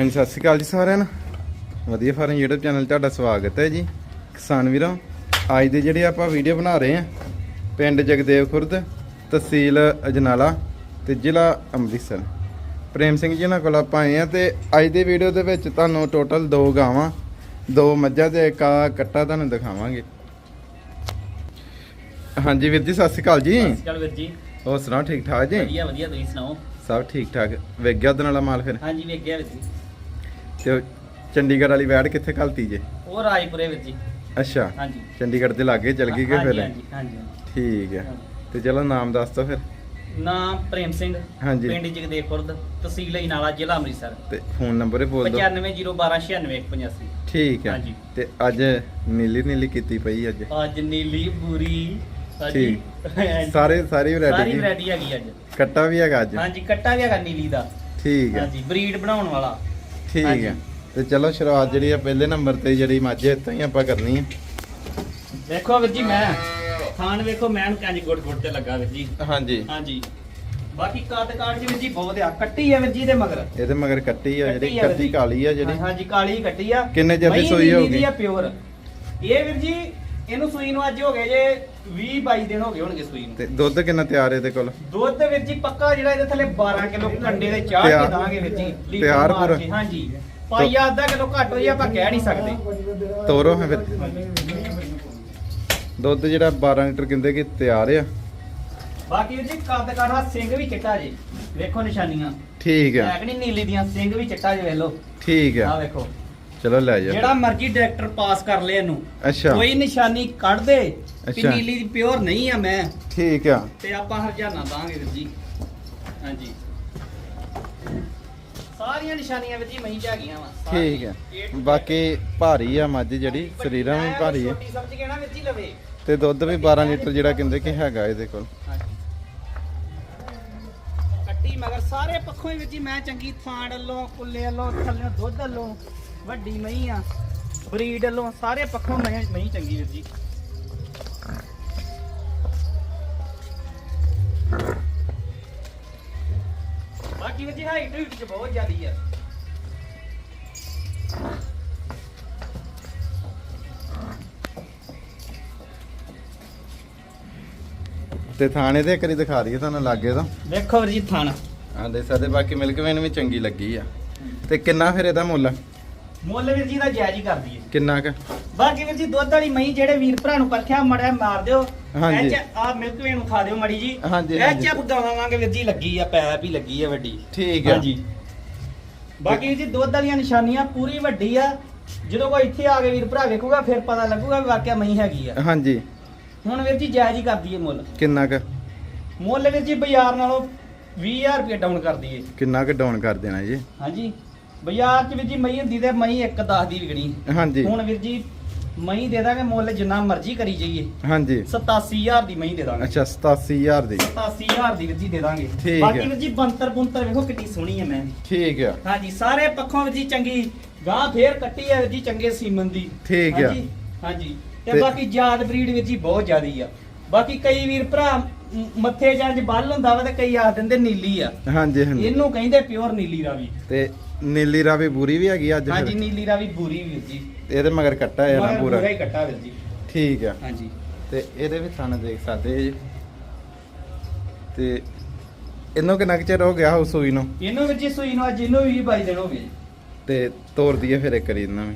ਹਾਂਜੀ ਸਤਿ ਸ਼੍ਰੀ ਅਕਾਲ ਜੀ ਸਾਰਿਆਂ ਨੂੰ। ਵਧੀਆ ਫਾਰਮ YouTube ਚੈਨਲ ਤੁਹਾਡਾ ਸਵਾਗਤ ਹੈ ਜੀ। ਕਿਸਾਨ ਵੀਰੋ ਅੱਜ ਦੀ ਜਿਹੜੀ ਆਪਾਂ ਵੀਡੀਓ ਬਣਾ ਰਹੇ ਹਾਂ ਪਿੰਡ ਜਗਦੇਵ ਖੁਰਦ ਤਹਿਸੀਲ ਅਜਨਾਲਾ ਤੇ ਜ਼ਿਲ੍ਹਾ ਅੰਮ੍ਰਿਤਸਰ। ਪ੍ਰੇਮ ਸਿੰਘ ਜੀ ਨਾਲ ਕੋਲ ਆਪਾਂ ਆਏ ਆ ਤੇ ਅੱਜ ਦੀ ਵੀਡੀਓ ਦੇ ਵਿੱਚ ਤੁਹਾਨੂੰ ਟੋਟਲ ਦੋ ਗਾਵਾਂ ਦੋ ਮੱਝਾਂ ਤੇ ਇੱਕ ਆ ਕੱਟਾ ਤੁਹਾਨੂੰ ਦਿਖਾਵਾਂਗੇ। ਹਾਂਜੀ ਵੀਰ ਜੀ ਸਤਿ ਸ਼੍ਰੀ ਅਕਾਲ ਜੀ। ਸਤਿ ਸ਼੍ਰੀ ਅਕਾਲ ਵੀਰ ਜੀ। ਹੋਰ ਸੁਣਾਓ ਠੀਕ ਠਾਕ ਜੀ? ਵਧੀਆ ਵਧੀਆ ਤੁਸੀਂ ਸੁਣਾਓ? ਸਭ ਠੀਕ ਠਾਕ। ਵੇਖ ਗਿਆ ਉਹਦੇ ਨਾਲ ਮਾਲ ਫਿਰ? ਹਾਂਜੀ ਵੇਖ ਗਿਆ ਵੀਰ ਜੀ। ਤੇ ਉਹ ਚੰਡੀਗੜ੍ਹ ਵਾਲੀ ਵੈੜ ਕਿੱਥੇ ਘਲਤੀ ਜੇ? ਉਹ ਰਾਜਪੁਰੇ ਵੀਰ ਜੀ। ਅੱਛਾ ਹਾਂਜੀ। ਚੰਡੀਗੜ੍ਹ ਦੇ ਲਾਗੇ ਚਲ ਗਈ ਕਿ ਹਾਂਜੀ, ਫਿਰ? ਹਾਂਜੀ ਹਾਂਜੀ ਠੀਕ ਹੈ। ਤੇ ਚਲੋ ਨਾਮ ਦੱਸ ਦੋ ਫਿਰ। ਨਾਮ ਪ੍ਰੇਮ ਸਿੰਘ ਹਾਂਜੀ। ਪਿੰਡ ਜਗਦੇਵ ਖੁਰਦ ਤਹਿਸੀਲ ਇਨਾਲਾ ਜ਼ਿਲ੍ਹਾ ਅੰਮ੍ਰਿਤਸਰ। ਤੇ ਫੋਨ ਨੰਬਰ ਹੀ ਬੋਲ ਦਿਓ। 9501296185 ਠੀਕ ਹੈ। ਹਾਂਜੀ। ਤੇ ਅੱਜ ਨੀਲੀ ਨੀਲੀ ਕੀਤੀ ਪਈ ਅੱਜ। ਅੱਜ ਨੀਲੀ ਪੂਰੀ ਸਾਡੀ ਸਾਰੇ ਸਾਰੀ ਸਾਰੀ ਵੈਰਾਈਟੀ ਵੈਰਾਈਟੀ ਹੈਗੀ ਅੱਜ। ਕੱਟਾ ਵੀ ਹੈਗਾ ਅੱਜ। ਹਾਂਜੀ ਕੱਟਾ ਵੀ ਹੈਗਾ ਨੀਲੀ ਦਾ। ਠੀਕ ਹੈ। ਹਾਂਜੀ ਬਰੀਡ ਬਣਾਉਣ ਵਾਲਾ। ਠੀਕ। ਹੈ। ਤੇ ਚਲੋ ਸ਼ੁਰੂਆਤ ਜਿਹੜੀ ਆ ਪਹਿਲੇ ਨੰਬਰ ਤੇ ਜਿਹੜੀ ਮੱਝ ਇੱਥੋਂ ਹੀ ਆਪਾਂ ਕਰਨੀ ਹੈ ਦੇਖੋ ਵੀਰ ਜੀ ਮੈਂ ਖਾਣ ਵੇਖੋ ਮੈਂ ਨੂੰ ਕੰਜ ਗੁੱਟ ਗੁੱਟ ਤੇ ਲੱਗਾ ਵੀਰ ਜੀ। ਹਾਂਜੀ। ਹਾਂਜੀ। ਬਾਕੀ ਕੱਦ ਕਾਠ ਚ ਵੀਰ ਜੀ ਬਹੁਤ ਆ ਕੱਟੀ ਆ ਵੀਰ ਜੀ ਦੇ ਮਗਰ। ਇਹਦੇ ਮਗਰ ਕੱਟੀ ਆ ਜਿਹੜੀ ਕੱਟੀ ਆ ਕੱਟੀ। ਕਾਲੀ ਆ ਜਿਹੜੀ। ਹਾਂਜੀ ਕਾਲੀ ਕੱਟੀ ਆ। ਕਿੰਨੇ ਚਿਰ ਦੀ ਸੂਈ ਹੋਊਗੀ? ਆ ਪਿਓਰ। ਇਹ ਵੀਰ ਜੀ ਇਹਨੂੰ ਸੂਈ ਨੂੰ ਅੱਜ ਹੋ ਗਏ ਜੇ 20 22 ਦਿਨ ਹੋ ਗਏ ਹੋਣਗੇ ਸੂਈ ਨੂੰ। ਤੇ ਦੁੱਧ ਕਿੰਨਾ ਤਿਆਰ ਇਹਦੇ ਕੋਲ? ਦੁੱਧ ਵੀਰ ਜੀ ਪੱਕਾ ਜਿਹੜਾ ਇਹਦੇ ਥੱਲੇ 12 ਕਿਲੋ ਕੰਡੇ ਦੇ ਚਾਹ ਤਿਆਰ- ਕੇ ਦਾਂਗੇ ਵੀਰ ਜੀ ਲੀਟਰ ਤਿਆਰ ਮਾਰ ਪੂਰਾ? ਕੇ, ਹਾਂਜੀ। ਪਾਈਆ ਅੱਧਾ ਕਿਲੋ ਘੱਟ ਹੋਈ ਆਪਾਂ ਕਹਿ ਨਹੀਂ ਸਕਦੇ। ਤੋਰੋ ਹੈ ਫਿਰ। ਦੁੱਧ ਜਿਹੜਾ 12 ਲੀਟਰ ਕਹਿੰਦੇ ਕਿ ਤਿਆਰ ਆ। ਬਾਕੀ ਵੀਰ ਜੀ ਕੱਦ ਕਾਠਾ ਸਿੰਘ ਵੀ ਚਿੱਟਾ ਜੀ। ਵੇਖੋ ਨਿਸ਼ਾਨੀਆਂ। ਠੀਕ ਹੈ ਆ ਕਿ ਨਹੀਂ? ਨੀਲੀ ਦੀਆਂ ਸਿੰਘ ਵੀ ਚਿੱਟਾ ਜੀ ਵੇਖ ਲਓ। ਠੀਕ ਆਹ ਆ ਵੇਖੋ। ਚਲੋ ਲੈ ਜਾ। ਜਿਹੜਾ ਮਰਜ਼ੀ ਡਾਇਰੈਕਟਰ ਪਾਸ ਕਰ ਲੇ ਇਹਨੂੰ। ਅੱਛਾ। ਕੋਈ ਨਿਸ਼ਾਨੀ ਕੱਢ ਦੇ ਅੱਛਾ। ਨੀਲੀ ਦੀ ਪਿਓਰ ਨਹੀਂ ਆ ਮੈਂ। ਠੀਕ ਆ। ਤੇ ਆਪਾਂ ਹਰਜਾਨਾ ਦਾਂਗੇ ਵੀਰ ਜੀ। ਹਾਂਜੀ। ਸਾਰੀਆਂ ਨਿਸ਼ਾਨੀਆਂ ਵੀਰ ਜੀ ਮਹੀਂ ਚ ਹੈਗੀਆਂ ਵਾ। ਠੀਕ ਆ। ਬਾਕੀ ਭਾਰੀ ਆ ਮੱਝ ਜਿਹੜੀ ਸਰੀਰਾਂ ਵੀ ਭਾਰੀ ਆ। ਛੋਟੀ ਸਮਝ ਕੇ ਨਾ ਵੀਰ ਜੀ ਲਵੇ। ਤੇ ਦੁੱਧ ਵੀ 12 ਲੀਟਰ ਜਿਹੜਾ ਕਹਿੰਦੇ ਕਿ ਹੈਗਾ ਇਹਦੇ ਕੋਲ। ਕੱਟੀ ਮਗਰ ਸਾਰੇ ਪੱਖੋਂ ਹੀ ਵੀਰ ਜੀ ਮੈਂ ਚੰਗੀ ਥਾਂਡ ਵੱਲੋਂ ਕੁੱਲੇ ਵੱਲੋਂ ਥੱਲੇ ਦੁੱਧ ਵੱਲੋਂ ਵੱਡੀ ਮਹੀਂ ਆ। ਬਰੀਡ ਵੱਲੋਂ ਸਾਰੇ ਪੱਖੋਂ ਮੈਂ ਮਹੀਂ ਚੰਗੀ ਵੀਰ ਜੀ। ਬਾਕੀ ਵੀਰ ਜੀ ਹਾਈਟ ਹੂਟ ਚ ਬਹੁਤ ਜ਼ਿਆਦੀ ਆ। ਤੇ ਥਾਣੇ ਤੇ ਕਰੀ ਦਿਖਾ ਦਈਏ ਤੁਹਾਨੂੰ ਲਾਗੇ ਤੋਂ। ਵੇਖੋ ਵੀਰ ਜੀ ਥਣ। ਆਂਦੇ ਸਾਡੇ ਬਾਕੀ ਮਿਲਕ ਵੇਨ ਵੀ ਚੰਗੀ ਲੱਗੀ ਆ। ਤੇ ਕਿੰਨਾ ਫਿਰ ਇਹਦਾ ਮੁੱਲ? ਮੁੱਲ ਵੀਰ ਜੀ ਦਾ ਜਾਇਜ਼ ਹੀ ਕਰਦੀ ਏ ਕਿੰਨਾ ਕ? ਬਾਕੀ ਵੀਰ ਜੀ ਦੁੱਧ ਵਾਲੀ ਮਹੀਂ ਜਿਹੜੇ ਵੀਰ ਭਰਾ ਨੂੰ ਪਰਖਿਆ ਮੜਿਆ ਮਾਰ ਦਿਓ। ਹਾਂਜੀ। ਆ ਮਿਲਕ ਵੇ ਨੂੰ ਖਾ ਦਿਓ ਮੜੀ ਜੀ। ਹਾਂਜੀ, ਇਹ ਹਾਂਜੀ। ਚੱਪ ਗਾਵਾਂਗੇ ਵੀਰ ਜੀ ਲੱਗੀ ਆ ਪੈਪ ਹੀ ਲੱਗੀ ਆ ਵੱਡੀ। ਠੀਕ ਆ। ਹਾਂਜੀ। ਬਾਕੀ ਵੀਰ ਜੀ ਦੁੱਧ ਵਾਲੀਆਂ ਨਿਸ਼ਾਨੀਆਂ ਪੂਰੀ ਵੱਡੀ ਆ। ਜਦੋਂ ਕੋਈ ਇੱਥੇ ਆ ਕੇ ਵੀਰ ਭਰਾ ਵੇਖੂਗਾ ਫਿਰ ਪਤਾ ਲੱਗੂਗਾ ਵੀ ਵਾਕਿਆ ਮਹੀਂ ਹੈਗੀ ਆ। ਹਾਂਜੀ। ਹੁਣ ਵੀਰ ਜੀ ਜਾਇਜ਼ ਹੀ ਕਰਦੀ ਏ ਮੁੱਲ। ਕਿੰਨਾ ਕ? ਮੁੱਲ ਵੀਰ ਜੀ ਬਾਜ਼ਾਰ ਨਾਲੋਂ 20000 ਰੁਪਏ ਡਾਊਨ ਕਰਦੀ ਏ ਕਿੰਨਾ ਕ ਡਾਊਨ ਕਰ ਦੇਣਾ ਜੀ? ਹਾਂਜੀ। ਬਾਜ਼ਾਰ 'ਚ ਵੀਰ ਜੀ ਮਹੀਂ ਹੁੰਦੀ ਤੇ ਮਹੀਂ 1 10 ਦੀ ਵਿਕਣੀ। ਹਾਂਜੀ। ਹੁਣ ਵੀਰ ਜੀ ਮਹੀਂ ਦੇ ਦਾਂਗੇ ਮੁੱਲ ਜਿੰਨਾ ਮਰਜ਼ੀ ਕਰੀ ਜਾਈਏ। ਹਾਂਜੀ। 87000 ਦੀ ਮਹੀਂ ਦੇ ਦਾਂਗੇ। ਅੱਛਾ 87000 ਦੀ। 87000 ਦੀ ਵੀਰ ਜੀ ਦੇ ਦਾਂਗੇ। ਠੀਕ ਬਾਕੀ। ਵੀਰ ਜੀ ਬੰਤਰ ਬੁੰਤਰ ਵੇਖੋ ਕਿੰਨੀ ਸੋਹਣੀ ਹੈ ਮੈਂ। ਠੀਕ ਆ ਹਾਂਜੀ ਸਾਰੇ ਪੱਖੋਂ ਵੀਰ ਜੀ ਚੰਗੀ ਗਾਂ ਫੇਰ ਕੱਟੀ ਹੈ ਵੀਰ ਜੀ ਚੰਗੇ ਸੀਮਨ ਦੀ। ਠੀਕ ਆ। ਹਾਂਜੀ ਤੇ ਬਾਕੀ ਜਾਤ ਬਰੀਡ ਵੀਰ ਜੀ ਬਹੁਤ ਜ਼ਿਆਦੀ ਆ। ਬਾਕੀ ਕਈ ਵੀਰ ਭਰਾ ਮੱਥੇ ਜਾਂ ਚ ਬੱਲ ਹੁੰਦਾ ਵਾ ਤੇ ਕਈ ਆ ਦਿੰਦੇ ਨੀਲੀ ਆ। ਹਾਂਜੀ ਹਾਂਜੀ। ਇਹਨੂੰ ਕਹਿੰਦੇ ਪਿਓਰ ਨੀਲੀ ਰਾਵੀ। ਤੇ ਨੀਲੀ ਰਾਵੀ ਬੂਰੀ ਵੀ ਹੈਗੀ ਅੱਜ ਹਾਂਜੀ ਫਿਰ। ਨੀਲੀ ਰਾਵੀ ਬੂਰੀ ਵੀਰ ਜੀ। ਇਹਦੇ ਮਗਰ ਕੱਟਾ ਹੈ ਨਾ ਮਗਰ ਪੂਰਾ। ਪੂਰਾ ਹੀ ਕੱਟਾ ਵੀਰ ਜੀ। ਠੀਕ ਆ। ਹਾਂਜੀ। ਤੇ ਇਹਦੇ ਵੀ ਥਣ ਦੇਖ ਸਕਦੇ ਜੀ। ਤੇ ਇਹਨੂੰ ਕਿੰਨਾ ਕੁ ਚਿਰ ਹੋ ਗਿਆ ਹਾਊਸ ਸੂਈ ਨੂੰ? ਇਹਨੂੰ ਵੀਰ ਜੀ ਸੂਈ ਨੂੰ ਅੱਜ ਇਹਨੂੰ ਵੀ 22 ਦਿਨ ਹੋ ਗਏ। ਤੇ ਤੋਰ ਦਈਏ ਫਿਰ ਇੱਕ ਵਾਰੀ ਇਹਨਾਂ ਵੀ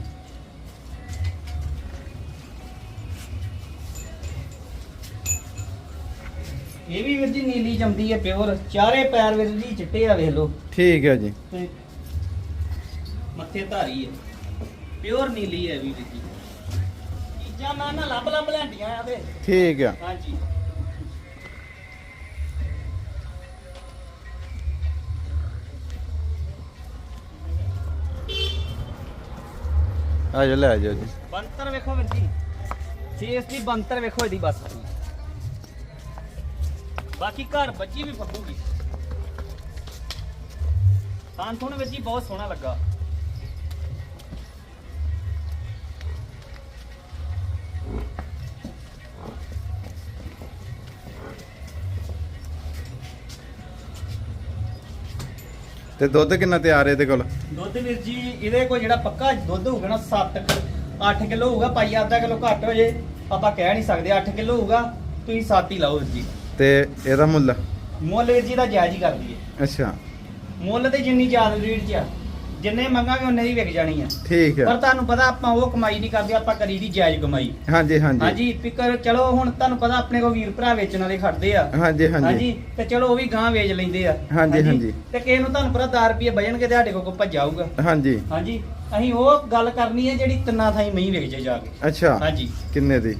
ਇਹ ਵੀ ਵੀਰ ਜੀ ਨੀਲੀ ਜੰਮਦੀ ਹੈ ਪਿਓਰ। ਚਾਰੇ ਪੈਰ ਵੀਰ ਜੀ ਚਿੱਟੇ ਆ ਵੇਖ ਲਓ। ਠੀਕ ਹੈ ਜੀ। ਤੇ ਮੱਥੇ ਧਾਰੀ ਹੈ। ਪਿਓਰ ਨੀਲੀ ਹੈ ਵੀ ਵੀਰ ਜੀ ਚੀਜ਼ਾਂ ਮੈਂ ਨਾ ਲੱਭ ਲੱਭ ਲੈਂਦੀਆਂ ਆ ਤੇ। ਠੀਕ ਆ। ਹਾਂਜੀ। ਆ ਜਾ ਲੈ ਜਾਓ ਜੀ। ਬੰਤਰ ਵੇਖੋ ਵੀਰ ਜੀ। ਫੇਸ ਦੀ ਬੰਤਰ ਵੇਖੋ ਇਹਦੀ ਬਸ। ਬਾਕੀ ਘਰ ਬੱਚੀ ਵੀ ਫੱਬੂਗੀ ਤਾਂ ਤੁਹਾਨੂੰ ਵੀਰ ਜੀ ਬਹੁਤ ਸੋਹਣਾ ਲੱਗਾ। ਤੇ ਦੁੱਧ ਕਿੰਨਾ ਤਿਆਰ ਹੈ ਇਹਦੇ ਕੋਲ? ਦੁੱਧ ਵੀਰ ਜੀ ਇਹਦੇ ਕੋਲ ਜਿਹੜਾ ਪੱਕਾ ਦੁੱਧ ਹੋਊਗਾ ਨਾ 7 8 ਕਿਲੋ ਹੋਊਗਾ ਪਾਈ ਅੱਧਾ ਕਿਲੋ ਘੱਟ ਹੋ ਜੇ। ਆਪਾਂ ਕਹਿ ਨਹੀਂ ਸਕਦੇ 8 ਕਿਲੋ ਹੋਊਗਾ ਤੁਸੀਂ 7 ਹੀ ਲਾਓ ਵੀਰ ਜੀ। ਤੇ ਇਹਦਾ ਮੁੱਲ? ਮੁੱਲ ਵੀਰ ਜੀ ਦਾ ਜਾਇਜ਼ ਹੀ ਕਰ ਦਈਏ ਅੱਛਾ। ਮੁੱਲ ਤੇ ਜਿੰਨੀ ਜ਼ਿਆਦਾ ਰੇਟ 'ਚ ਆ। ਜਿੰਨੇ ਮੰਗਾਂਗੇ ਉਹਨੇ ਦੀ ਵਿਕ ਜਾਣੀ ਆ। ਠੀਕ ਪਰ ਹੈ ਤੁਹਾਨੂੰ ਪਤਾ ਆਪਾਂ ਉਹ ਕਮਾਈ ਨਹੀਂ ਕਰਦੇ ਆਪਾਂ ਕਰੀ ਦੀ ਜਾਇਜ਼ ਕਮਾਈ। ਹਾਂਜੀ ਹਾਂਜੀ। ਹਾਂਜੀ ਪਿਕਰ ਚਲੋ ਹੁਣ ਤੁਹਾਨੂੰ ਪਤਾ ਆਪਣੇ ਕੋਲ ਵੀਰ ਭਰਾ ਵੇਚਣ ਵਾਲੇ ਖੜਦੇ ਆ। ਹਾਂਜੀ ਹਾਂਜੀ। ਹਾਂਜੀ ਤੇ ਚਲੋ ਉਹ ਵੀ ਗਾਂ ਵੇਚ ਲੈਂਦੇ ਆ। ਹਾਂਜੀ, ਹਾਂਜੀ। ਤੇ ਕਿਸੇ ਨੂੰ ਤੁਹਾਨੂੰ ਪਤਾ 10 ਰੁਪਏ ਬਜਣਗੇ ਤੇ ਸਾਡੇ ਕੋਲ ਕੋਈ ਭੱਜ ਆਊਗਾ। ਹਾਂਜੀ। ਹਾਂਜੀ ਅਸੀਂ ਉਹ ਗੱਲ ਕਰਨੀ ਹੈ ਜਿਹੜੀ ਤਿੰਨਾਂ ਥਾਈ ਮਹੀਂ ਵੇਚ ਜੇ ਜਾ ਕੇ। ਅੱਛਾ। ਹਾਂਜੀ। ਕਿੰਨੇ ਦੀ?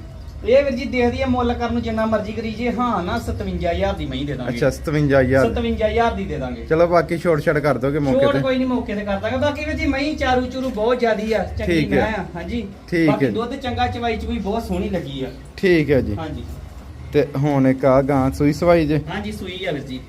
ਇਹ ਵੀਰ ਜੀ ਦੇਖਦੀ ਹੈ ਮੁੱਲ ਕਰਨ ਨੂੰ ਜਿੰਨਾ ਮਰਜ਼ੀ ਕਰੀ ਜੇ ਹਾਂ ਨਾ 57000 ਦੀ ਮਹੀਂ ਦੇ ਦਾਂਗੇ। ਅੱਛਾ 57000 57000 ਦੀ ਦੇ ਦਾਂਗੇ। ਚਲੋ ਬਾਕੀ ਛੋਟ ਛੜ ਕਰ ਦੋਗੇ ਮੌਕੇ ਤੇ। ਕੋਈ ਨਹੀਂ ਮੌਕੇ ਤੇ ਕਰ ਦਾਂਗੇ। ਬਾਕੀ ਵੀਰ ਜੀ ਮਹੀਂ ਚਾਰੂ ਚੂਰੂ ਬਹੁਤ ਜ਼ਿਆਦੀ ਆ ਚੰਗੀ। ਮੈਂ ਆ ਹਾਂਜੀ। ਠੀਕ ਬਾਕੀ ਹੈ। ਦੁੱਧ ਚੰਗਾ ਚਵਾਈ ਚ ਵੀ ਬਹੁਤ ਸੋਹਣੀ ਲੱਗੀ ਆ। ਠੀਕ ਹੈ ਜੀ। ਹਾਂਜੀ। ਤੇ ਹੁਣ ਇੱਕ ਆ ਗਾਂ ਸੂਈ ਸਵਾਈ ਜੇ। ਹਾਂਜੀ ਸੂਈ ਆ ਵੀਰ ਜੀ।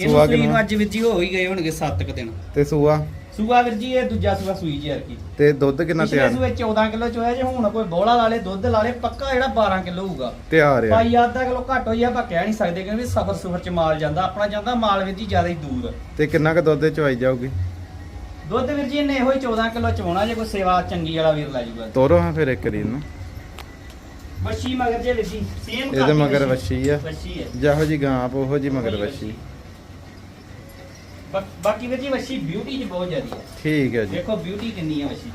ਇਹਨੂੰ ਸੂਈ? ਨੂੰ ਅੱਜ ਵੀਰ ਜੀ ਹੋ ਹੀ ਗਏ ਹੋਣਗੇ 7 ਕੁ ਦਿਨ। ਤੇ ਸੂਆ? ਸੂਆ ਵੀਰ ਜੀ ਇਹ ਦੂਜਾ ਸੂਆ ਸੂਈ ਜੀ ਯਾਰ ਕੀ ਤੇ ਦੁੱਧ ਕਿੰਨਾ ਪਿਛਲੇ ਤਿਆਰ? ਸੂਏ 14 ਕਿਲੋ ਚੋਇਆ ਜੇ ਹੁਣ ਕੋਈ ਬੋਲਾ ਲਾ ਲੇ ਦੁੱਧ ਲਾ ਲੇ ਪੱਕਾ ਜਿਹੜਾ 12 ਕਿਲੋ ਹੋਊਗਾ। ਤਿਆਰ ਆ। ਭਾਈ ਅੱਧਾ ਕਿਲੋ ਘੱਟ ਹੋਈ ਆਪਾਂ ਕਹਿ ਨਹੀਂ ਸਕਦੇ ਕਿਉਂਕਿ ਸਫਰ ਸੁਫਰ ਚ ਮਾਲ ਜਾਂਦਾ ਆਪਣਾ ਜਾਂਦਾ ਮਾਲ ਵੀਰ ਜੀ ਜ਼ਿਆਦਾ ਹੀ ਦੂਰ। ਤੇ ਕਿੰਨਾ ਕੁ ਦੁੱਧ ਚਵਾਈ ਜਾਊਗੀ? ਦੁੱਧ ਵੀਰ ਜੀ ਇਹਨੇ ਇਹੋ ਹੀ 14 ਕਿਲੋ ਚਵਾਉਣਾ ਜੇ ਕੋਈ ਸੇਵਾ ਚੰਗੀ ਵਾਲਾ ਵੀਰ ਲੈ ਜੂਗਾ ਤੋਰੋ ਹਾਂ ਫਿਰ ਇੱਕ ਰੀ ਨੂੰ। ਵੱਛੀ ਮਗਰ ਜੇ ਵੀਰ ਜੀ ਸੇਮ ਇਹਦੇ ਮਗਰ ਵੱਛੀ। ਆ। ਵੱਛੀ ਹੈ। ਜਿਹੋ ਜੀ ਗਾਂ ਆਪ ਉਹੋ ਜੀ ਮਗਰ ਵੱਛੀ। ਬਾਕੀ ਵੀਰ ਜੀ ਵੱਛੀ ਬਿਊਟੀ ਚ ਬਹੁਤ ਜ਼ਿਆਦੀ ਹੈ। ਠੀਕ ਹੈ ਜੀ। ਦੇਖੋ ਬਿਊਟੀ ਕਿੰਨੀ ਹੈ ਚ।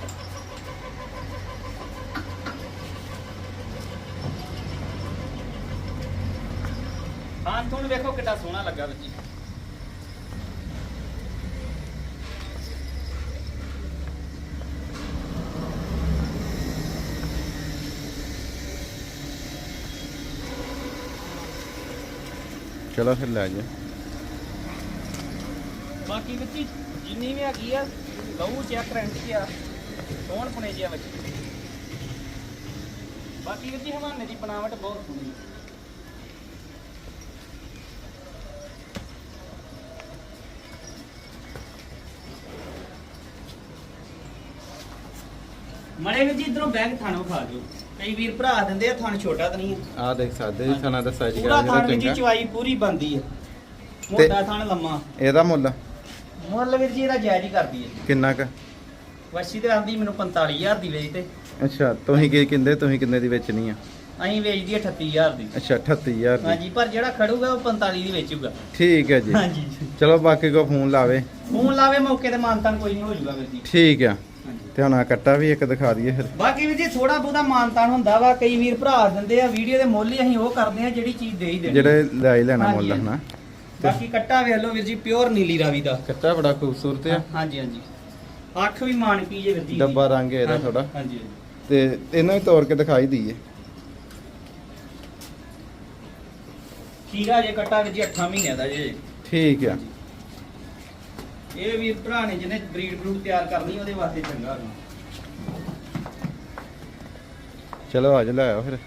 ਹਾਂ ਤੁਹਾਨੂੰ ਵੇਖੋ ਕਿੱਡਾ ਸੋਹਣਾ ਲੱਗਾ ਵੀਰ ਜੀ। ਚਲੋ ਫਿਰ ਲੈ ਜਾ ਬਾਕੀ ਵਿੱਚ ਹੀ ਜਿੰਨੀ ਵੀ ਹੈਗੀ ਆ ਲਹੂ ਚੈੱਕ ਰੈਂਟ ਆ ਸੋਹਣ ਪੁਣੇ ਜਿਆ ਵਿੱਚ। ਬਾਕੀ ਵਿੱਚ ਹੀ ਹਵਾਨੇ ਦੀ ਬਣਾਵਟ ਬਹੁਤ ਸੋਹਣੀ ਮੜੇ ਵਿੱਚ ਇਧਰੋਂ ਬੈਗ ਥਣ ਵਿਖਾ ਦਿਓ। ਕਈ ਵੀਰ ਭਰਾ ਦਿੰਦੇ ਆ ਥਣ ਛੋਟਾ ਤਾਂ ਨਹੀਂ ਹੈ ਆ ਦੇਖ ਸਕਦੇ ਜੀ ਸਨਾ ਦਾ ਸਾਈਜ਼ ਪੂਰਾ ਜਿਹੜਾ ਥਣ ਵਿੱਚ ਹੀ ਚੰਗਾ। ਚਵਾਈ ਪੂਰੀ ਬੰਦੀ ਹੈ ਮੋਟਾ ਥਣ ਲੰਮਾ। ਇਹਦਾ ਮੁੱਲ? ਮੁੱਲ ਵੀਰ ਜੀ ਇਹਦਾ ਜਾਇਜ਼ ਹੀ ਕਰਦੀ ਹੈ। ਕਿੰਨਾ ਕ? ਵਸ਼ੀ ਤੇ ਆਂਦੀ ਮੈਨੂੰ 45000 ਦੀ ਵੇਚ ਤੇ ਅੱਛਾ ਤੁਸੀਂ ਕੀ ਕਹਿੰਦੇ ਤੁਸੀਂ ਕਿੰਨੇ ਦੀ ਵੇਚਣੀ ਆ? ਅਸੀਂ ਵੇਚਦੀ ਹੈ 38000 ਦੀ। ਅੱਛਾ 38000 ਦੀ। ਹਾਂਜੀ ਪਰ ਜਿਹੜਾ ਖੜੂਗਾ ਉਹ 45 ਦੀ ਵੇਚੂਗਾ। ਠੀਕ ਹੈ ਜੀ। ਹਾਂਜੀ। ਚਲੋ ਬਾਕੀ ਕੋ ਫੋਨ ਲਾਵੇ। ਫੋਨ ਲਾਵੇ ਮੌਕੇ ਤੇ ਮਾਨਤਾਨ ਕੋਈ ਨਹੀਂ ਹੋ ਜਾਊਗਾ ਵੀਰ ਜੀ। ਠੀਕ ਆ। ਤੇ ਹੁਣ ਆ ਕੱਟਾ ਵੀ ਇੱਕ ਦਿਖਾ ਦਈਏ ਫਿਰ। ਬਾਕੀ ਵੀਰ ਜੀ ਥੋੜਾ ਬਹੁਤਾ ਮਾਨਤਾਨ ਹੁੰਦਾ ਵਾ ਕਈ ਵੀਰ ਭਰਾ ਦਿੰਦੇ ਆ ਵੀਡੀਓ ਦੇ ਮੁੱਲ ਹੀ ਅਸੀਂ ਉਹ ਕਰਦੇ ਆ ਜਿਹੜੀ ਚੀਜ਼ ਦੇ ਹੀ ਦੇਣੀ। ਜਿਹੜੇ ਲੈ ਲੈਣਾ ਮੁੱਲ। ਹਨਾ? ਬਾਕੀ ਕੱਟਾ ਵੇਖ ਲਓ ਵੀਰ ਜੀ ਪਿਓਰ ਨੀਲੀ ਰਾਵੀ ਦਾ। ਕੱਟਾ ਬੜਾ ਖੂਬਸੂਰਤ ਆ। ਹਾਂਜੀ ਹਾਂਜੀ। ਅੱਖ ਵੀ ਮਾਨ ਪੀ ਜੇ ਵੀਰ ਜੀ। ਡੱਬਾ ਰੰਗ ਹੈ ਇਹਦਾ ਹਾਂਜੀ, ਥੋੜਾ ਹਾਂਜੀ ਤੇ ਇਹਨਾਂ ਵੀ ਤੋੜ ਕੇ ਦਿਖਾਈ ਦਈਏ। ਖੀਰਾ ਜੇ ਕੱਟਾ ਵੀਰ ਜੀ 8 ਮਹੀਨਿਆਂ ਦਾ ਜੇ। ਠੀਕ ਆ। ਇਹ ਵੀ ਭਰਾ ਨੇ ਜਿਹਨੇ ਬਰੀਡ ਬਰੂਡ ਤਿਆਰ ਕਰਨੀ ਉਹਦੇ ਵਾਸਤੇ ਚੰਗਾ ਹੋਣਾ ਚਲੋ ਅੱਜ ਲੈ ਆਓ ਫਿਰ।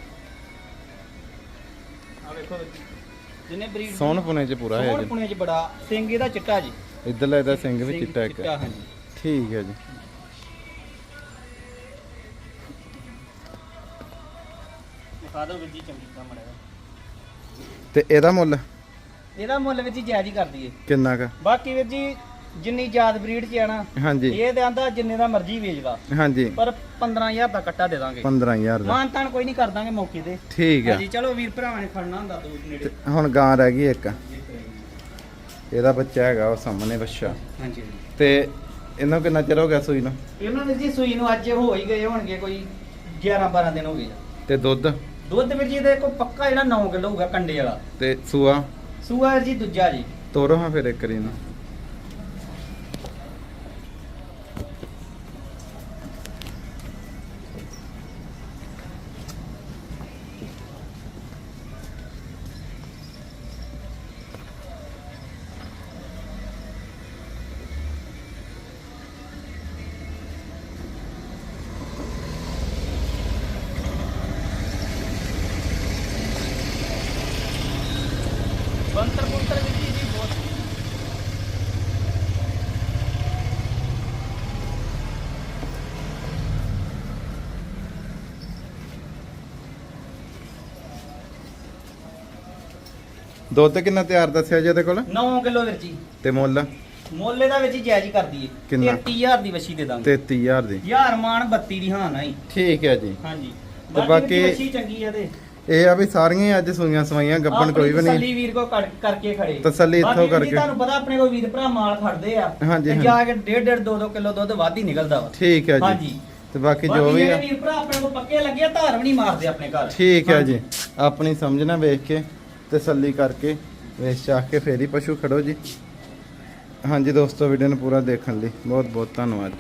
ਆ ਵੇਖੋ ਜਿਹਨੇ ਬਰੀਡ ਸੋਹਣ ਪੁਣੇ ਚ ਪੂਰਾ ਹੈ ਸੋਹਣ ਪੁਣੇ ਚ ਬੜਾ ਸਿੰਘ ਇਹਦਾ ਚਿੱਟਾ ਜੀ। ਇੱਧਰਲਾ ਇਹਦਾ ਸਿੰਘ ਵੀ ਚਿੱਟਾ ਇੱਕ। ਹਾਂਜੀ। ਠੀਕ ਹੈ ਜੀ। ਦਿਖਾ ਦਿਓ ਵੀਰ ਜੀ ਚੰਗੀ ਤਰ੍ਹਾਂ ਮੜਿਆ ਤੇ ਇਹਦਾ ਮੁੱਲ? ਇਹਦਾ ਮੁੱਲ ਜੀ ਜਾਇਜ਼ ਹੀ ਕਰ ਦਈਏ। ਕਿੰਨਾ ਕ? ਬਾਕੀ ਵੀਰ ਜੀ ਜਿੰਨੀ ਯਾਦ ਬਰੀਡ ਚ ਆਣਾ ਹਾਂਜੀ। ਇਹ ਤੇ ਆਂਦਾ ਜਿੰਨੇ ਦਾ ਮਰਜ਼ੀ ਵੇਚਦਾ ਹਾਂਜੀ। ਪਰ 15000 ਦਾ ਕੱਟਾ ਦੇ ਦਾਂਗੇ। 15000 ਦਾ। ਮਾਨ ਤਾਨ ਕੋਈ ਨਹੀਂ ਕਰ ਦਾਂਗੇ ਮੌਕੇ ਤੇ। ਠੀਕ ਆ। ਹਾਂਜੀ ਚਲੋ ਵੀਰ ਭਰਾਵਾਂ ਨੇ ਖੜਨਾ ਹੁੰਦਾ ਦੋ ਨੇੜੇ। ਹੁਣ ਗਾਂ ਰਹਿ ਗਈ ਇੱਕ। ਇਹਦਾ ਬੱਚਾ ਹੈਗਾ ਉਹ ਸਾਹਮਣੇ ਬੱਚਾ। ਹਾਂਜੀ। ਤੇ ਇਹਨੂੰ ਕਿੰਨਾ ਚਿਰ ਹੋ ਗਿਆ ਸੂਈ ਨੂੰ? ਇਹਨਾਂ ਨੇ ਜੀ ਸੂਈ ਨੂੰ ਅੱਜ ਹੋ ਹੀ ਗਏ ਹੋਣਗੇ ਕੋਈ 11 12 ਦਿਨ ਹੋ ਗਏ। ਆ। ਤੇ ਦੁੱਧ? ਦੁੱਧ ਵੀਰ ਜੀ ਦੇ ਕੋ ਪੱਕਾ ਜਿਹੜਾ 9 ਕਿਲੋ ਹੋਊਗਾ ਕੰਡੇ ਵਾਲਾ। ਤੇ ਸੂਆ? ਸੂਆ ਜੀ ਦੂਜਾ ਜੀ। ਤੋਰੋ ਹਾਂ ਫਿਰ ਇੱਕ ਰੀ ਨੂੰ ਦੁੱਧ ਕਿੰਨਾ ਤਿਆਰ ਦੱਸਿਆ ਜੀ ਇਹਦੇ ਕੋਲ? 9 ਕਿਲੋ ਵੀਰ ਜੀ। ਤੇ ਮੁੱਲ? ਮੋਲੇ ਦਾ ਵਿੱਚ ਹੀ ਜਾਇਜ਼ ਹੀ ਕਰ ਦਈਏ। ਕਿੰਨਾ? 33000 ਦੀ ਵਛੀ ਦੇ ਦਾਂਗੇ। 33000 ਦੀ। ਯਾਰ ਮਾਨ 32 ਦੀ ਹਾਂ ਨਹੀਂ। ਠੀਕ ਹੈ ਜੀ। ਹਾਂਜੀ। ਤੇ ਬਾਕੀ ਵਛੀ ਚੰਗੀ ਆ ਤੇ। ਇਹ ਆ ਵੀ ਸਾਰੀਆਂ ਹੀ ਅੱਜ ਸੂਈਆਂ ਸਵਾਈਆਂ ਗੱਬਣ ਕੋਈ ਵੀ ਨਹੀਂ। ਤਸੱਲੀ ਵੀਰ ਕੋ ਕਰ- ਕਰਕੇ ਖੜੇ। ਤਸੱਲੀ ਇੱਥੋਂ ਬਾਕੀ ਵੀਰ ਜੀ ਕਰਕੇ। ਤੁਹਾਨੂੰ ਪਤਾ ਆਪਣੇ ਕੋਲ ਵੀਰ ਭਰਾ ਮਾਲ ਖੜਦੇ ਆ। ਹਾਂਜੀ, ਤੇ। ਜਾ ਕੇ 1.5 2 2 ਕਿਲੋ ਦੁੱਧ ਵੱਧ ਹੀ ਨਿਕਲਦਾ ਵਾ। ਠੀਕ ਹੈ ਜੀ। ਹਾਂਜੀ। ਤੇ ਬਾਕੀ ਜੋ ਬਾਕੀ ਵੀ ਜਿਹੜੇ ਆ। ਵੀਰ ਭਰਾ ਆਪਣੇ ਕੋਲ ਪੱਕੇ ਲੱਗੇ ਆ ਧਾਰ ਵੀ ਨਹੀਂ ਮਾਰਦੇ ਆਪਣੇ ਘਰ। ਠੀਕ ਹੈ। ਜੀ। ਆਪਣੀ ਸਮਝਣਾ ਵੇਖ ਕੇ ਤਸੱਲੀ ਕਰਕੇ ਵੇਚ ਚਾਹ ਕੇ ਫੇਰ ਹੀ ਪਸ਼ੂ ਖੜੋ ਜੀ। ਹਾਂਜੀ ਦੋਸਤੋ ਵੀਡੀਓ ਨੂੰ ਪੂਰਾ ਦੇਖਣ ਲਈ ਬਹੁਤ ਬਹੁਤ ਧੰਨਵਾਦ